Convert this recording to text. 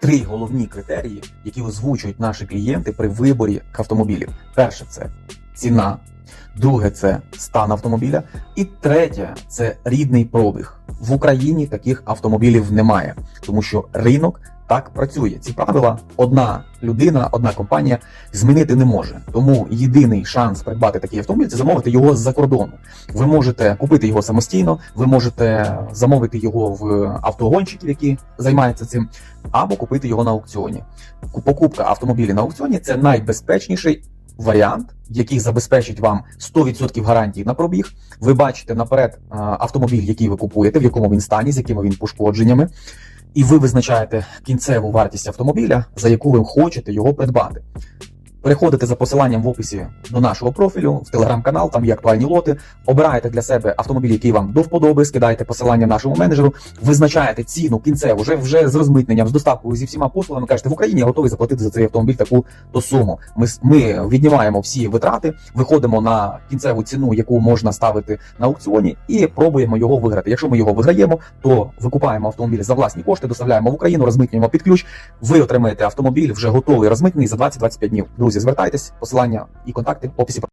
три головні критерії, які озвучують наші клієнти при виборі автомобілів. Перше це ціна, друге це стан автомобіля, і третє це рідний пробіг. В Україні таких автомобілів немає, тому що ринок так працює. Ці правила одна людина, одна компанія змінити не може. Тому єдиний шанс придбати такий автомобіль це замовити його з-за кордону. Ви можете купити його самостійно, ви можете замовити його в автогонщиків, які займаються цим, або купити його на аукціоні. Покупка автомобіля на аукціоні це найбезпечніший варіант, який забезпечить вам 100% гарантій на пробіг. Ви бачите наперед автомобіль, який ви купуєте, в якому він стані, з якими він пошкодженнями. І ви визначаєте кінцеву вартість автомобіля, за яку ви хочете його придбати. Переходите за посиланням в описі до нашого профілю в телеграм-канал, там є актуальні лоти. Обираєте для себе автомобіль, який вам до вподоби, скидаєте посилання нашому менеджеру, визначаєте ціну кінцеву вже, вже з розмитненням, з доставкою зі всіма послугами. Кажете, в Україні я готовий заплатити за цей автомобіль таку то суму. Ми, ми віднімаємо всі витрати, виходимо на кінцеву ціну, яку можна ставити на аукціоні, і пробуємо його виграти. Якщо ми його виграємо, то викупаємо автомобіль за власні кошти, доставляємо в Україну, розмитнюємо під ключ. Ви отримаєте автомобіль вже готовий розмитний за 20-25 днів. Друзі, звертайтесь, посилання і контакти в описі.